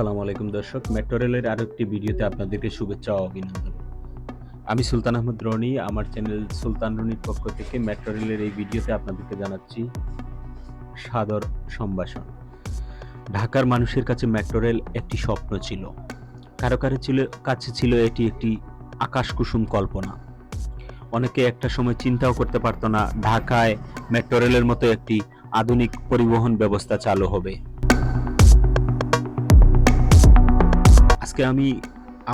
আসসালামু আলাইকুম দর্শক। মেট্রো রেলের আরও একটি ভিডিওতে আপনাদেরকে শুভেচ্ছা ও অভিনন্দন। আমি সুলতান আহমদ রনি, আমার চ্যানেল সুলতান রনির পক্ষ থেকে মেট্রো রেলের এই ভিডিওতে আপনাদেরকে জানাচ্ছি সাদর সম্ভাষণ। ঢাকার মানুষের কাছে মেট্রো রেল একটি স্বপ্ন ছিল। কারও কারও ছিল, কাছে ছিল এটি একটি আকাশ কুসুম কল্পনা। অনেকে একটা সময় চিন্তাও করতে পারতো না, ঢাকায় মেট্রো রেলের মতো একটি আধুনিক পরিবহন ব্যবস্থা চালু হবে। আজকে আমি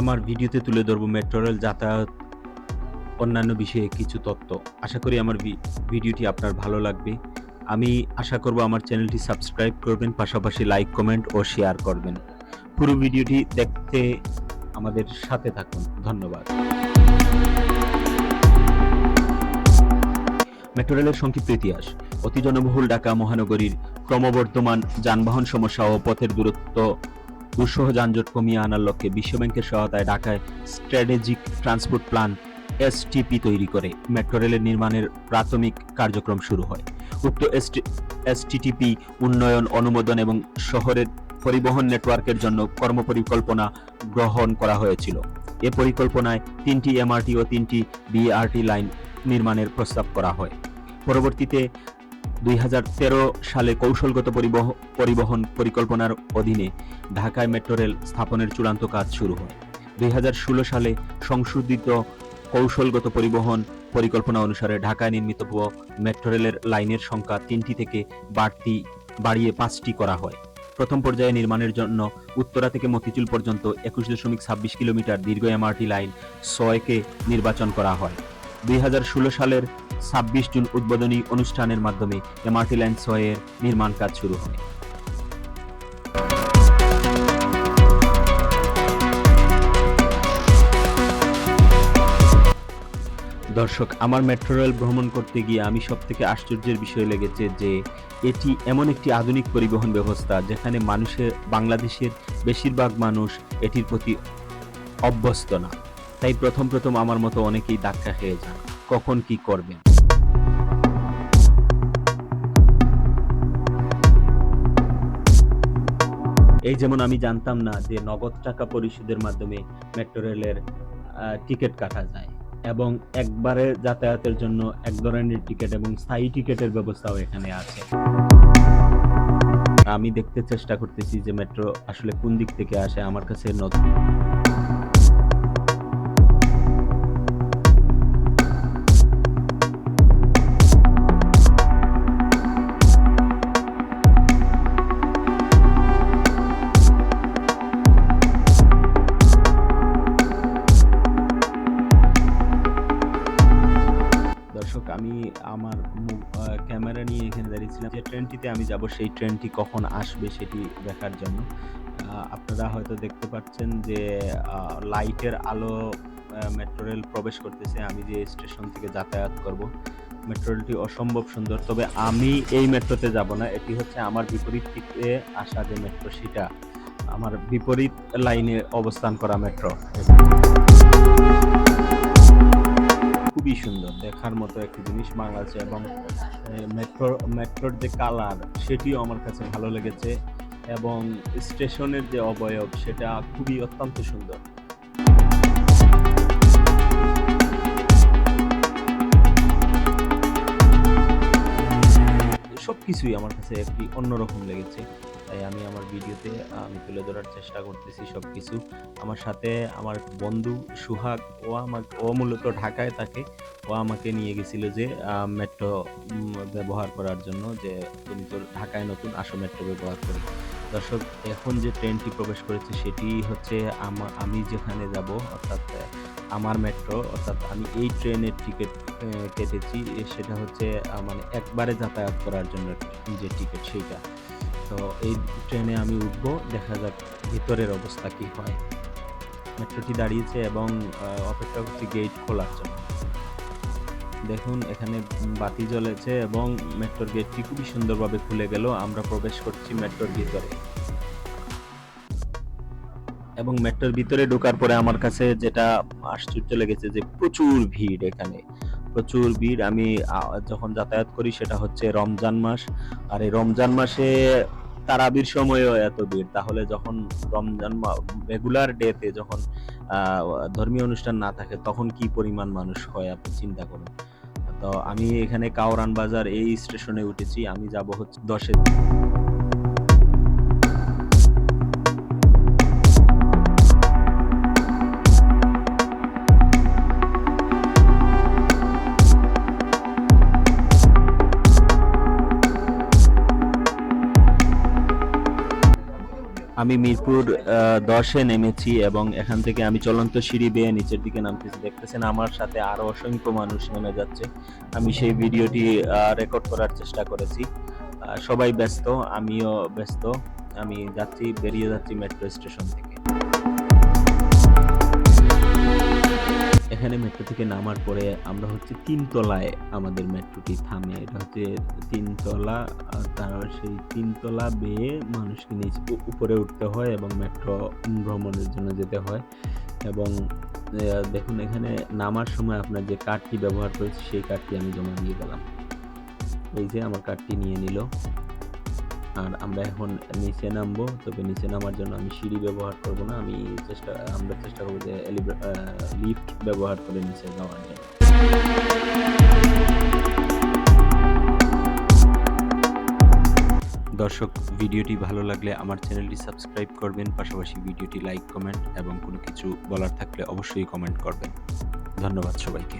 আমার ভিডিওতে তুলে ধরবো মেট্রো রেল যাতায়াত, অন্যান্য বিষয়ে কিছু তথ্য। আশা করি আমার ভিডিওটি আপনার ভালো লাগবে। আমি আশা করব আমার চ্যানেলটি সাবস্ক্রাইব করবেন, পাশাপাশি লাইক কমেন্ট ও শেয়ার করবেন। পুরো ভিডিওটি দেখতে আমাদের সাথে থাকুন। ধন্যবাদ। মেট্রো রেলের সংক্ষিপ্ত ইতিহাস। অতি জনবহুল ঢাকা মহানগরীর ক্রমবর্ধমান যানবাহন সমস্যা ও পথের দূরত্ব দুঃসহ যানজট কমিয়ে আনার লক্ষ্যে বিশ্বব্যাংকের সহায়তায় ঢাকায় স্ট্র্যাটেজিক ট্রান্সপোর্ট প্ল্যান এসটিপি তৈরি করে। মেট্রো রেলের নির্মাণের প্রাথমিক কার্যক্রম শুরু হয়। উক্ত এসটিটিপি উন্নয়ন, অনুমোদন এবং শহরের পরিবহন নেটওয়ার্কের জন্য কর্মপরিকল্পনা গ্রহণ করা হয়েছিল। এ পরিকল্পনায় তিনটি এমআরটি ও তিনটি বিআরটি লাইন নির্মাণের প্রস্তাব করা হয়। পরবর্তীতে দুই হাজার তেরো সালে কৌশলগত পরিবহ- পরিবহন পরিকল্পনার অধীনে ঢাকায় মেট্রো রেল স্থাপনের চূড়ান্ত কাজ শুরু হয়। দুই হাজার ষোলো সালে সংশোধিত কৌশলগত পরিবহন পরিকল্পনা অনুসারে ঢাকায় নির্মিত মেট্রো রেলের লাইনের সংখ্যা তিনটি থেকে বাড়তি, বাড়িয়ে পাঁচটি করা হয়। প্রথম পর্যায়ে নির্মাণের জন্য উত্তরা থেকে মতিচুল পর্যন্ত একুশ দশমিক ছাব্বিশ কিলোমিটার দীর্ঘ এমআরটি লাইন ছয়কে নির্বাচন করা হয়। দুই হাজার ষোলো সালের ছাব্বিশ জুন উদ্বোধনী অনুষ্ঠানের মাধ্যমে এমআরটি লাইন ছয়ের নির্মাণ কাজ শুরু হয়। দর্শক, আমার মেট্রো রেল ভ্রমণ করতে গিয়ে আমি সব থেকে আশ্চর্যের বিষয় লেগেছে যে, এটি এমন একটি আধুনিক পরিবহন ব্যবস্থা যেখানে মানুষের, বাংলাদেশের বেশিরভাগ মানুষ এটির প্রতি অভ্যস্ত না। তাই প্রথম প্রথম আমার মতো অনেকেই ধাক্কা খেয়ে যান কখন কি করবেন? এই যেমন আমি জানতাম না যে নগদ টাকা পরিশোধের মাধ্যমে মেট্রো রেলের টিকিট কাটা যায় এবং একবারে যাতায়াতের জন্য এক ধরনের টিকিট এবং স্থায়ী টিকিটের ব্যবস্থাও এখানে আছে। আমি দেখতে চেষ্টা করতেছি যে মেট্রো আসলে কোন দিক থেকে আসে, আমার কাছে নতুন এখানে যে ট্রেনটিতে আমি যাব, সেই ট্রেনটি কখন আসবে সেটি দেখার জন্য। আপনারা হয়তো দেখতে পাচ্ছেন যে লাইটের আলো মেট্রো রেল প্রবেশ করতেছে। আমি যে স্টেশন থেকে যাতায়াত করব, মেট্রো রেলটি অসম্ভব সুন্দর। তবে আমি এই মেট্রোতে যাব না। এটি হচ্ছে আমার বিপরীত দিকে আসা যে মেট্রো, সেটা আমার বিপরীত লাইনে অবস্থান করা মেট্রো। খুবই সুন্দর, দেখার মতো একটি জিনিস বাংলাদেশে এবং মেট্রো মেট্রোর যে কালার, সেটিও আমার কাছে ভালো লেগেছে এবং স্টেশনের যে অবয়ব, সেটা খুবই অত্যন্ত সুন্দর। সব কিছুই আমার কাছে একটি অন্যরকম লেগেছে। তাই আমি আমার ভিডিওতে, আমি তুলে ধরার চেষ্টা করতেছি সব কিছু আমার সাথে আমার বন্ধু সুহাগ, ও আমার, ও মূলত ঢাকায় থাকে। ও আমাকে নিয়ে গেছিল যে মেট্রো ব্যবহার করার জন্য যে, তুমি তো ঢাকায় নতুন, আসো মেট্রো ব্যবহার করি। দর্শক, এখন যে ট্রেনটি প্রবেশ করেছে সেটি হচ্ছে আমা- আমি যেখানে যাব, অর্থাৎ আমার মেট্রো অর্থাৎ আমি এই ট্রেনের টিকিট কেটেছি। সেটা হচ্ছে মানে একবারে যাতায়াত করার জন্য যে টিকিট সেইটা। তো এই ট্রেনে আমি উঠবো, দেখা যাক ভিতরের অবস্থা কি হয়। মেট্রোটি দাঁড়িয়েছে এবং অপেক্ষা করছি গেট খোলার জন্য। দেখুন, এখানে বাতি জ্বলেছে এবং মেট্রোর গেটটি খুবই সুন্দরভাবে খুলে গেল। আমরা প্রবেশ করছি মেট্রোর ভিতরে। এবং মেট্রোর ভিতরে ঢোকার পরে আমার কাছে যেটা আশ্চর্য লেগেছে যে প্রচুর ভিড় এখানে। প্রচুর ভিড়। আমি যখন যাতায়াত করি সেটা হচ্ছে রমজান মাস। আর এই রমজান মাসে তারাবির সময়ও এত ভিড়। তাহলে যখন রমজান রেগুলার ডেতে যখন ধর্মীয় অনুষ্ঠান না থাকে, তখন কি পরিমাণ মানুষ হয় আপনি চিন্তা করুন। তো আমি এখানে কাওরান বাজার এই স্টেশনে উঠেছি। আমি যাব হচ্ছে দশে আমি মিরপুর দশে নেমেছি এবং এখান থেকে আমি চলন্ত সিঁড়ি বেয়ে নিচের দিকে নামতেছি। দেখতেছেন আমার সাথে আরও অসংখ্য মানুষ নেমে যাচ্ছে। আমি সেই ভিডিওটি রেকর্ড করার চেষ্টা করেছি। সবাই ব্যস্ত, আমিও ব্যস্ত। আমি যাচ্ছি, বেরিয়ে যাচ্ছি মেট্রো স্টেশন থেকে। এখানে মেট্রো থেকে নামার পরে আমরা হচ্ছে তিনতলায় আমাদের মেট্রোটি থামে। এটা হচ্ছে তিনতলা তার সেই তিনতলা বেয়ে মানুষকে নিচে উপরে উঠতে হয় এবং মেট্রো ভ্রমণের জন্য যেতে হয়। এবং দেখুন এখানে নামার সময় আপনার যে কার্ডটি ব্যবহার করেছি, সেই কার্ডটি আমি জমা দিয়ে গেলাম এই যে আমার কার্ডটি নিয়ে নিল। আর আমরা এখন নিচে নামবো, তবে নিচে নামার জন্য আমি সিঁড়ি ব্যবহার করব না, আমি চেষ্টা, আমরা চেষ্টা করব যে লিফট ব্যবহার করে নিচে যাওয়ার জন্য দর্শক, ভিডিওটি ভালো লাগলে আমার চ্যানেলটি সাবস্ক্রাইব করবেন, পাশাপাশি ভিডিওটি লাইক, কমেন্ট এবং কোনো কিছু বলার থাকলে অবশ্যই কমেন্ট করবেন। ধন্যবাদ সবাইকে।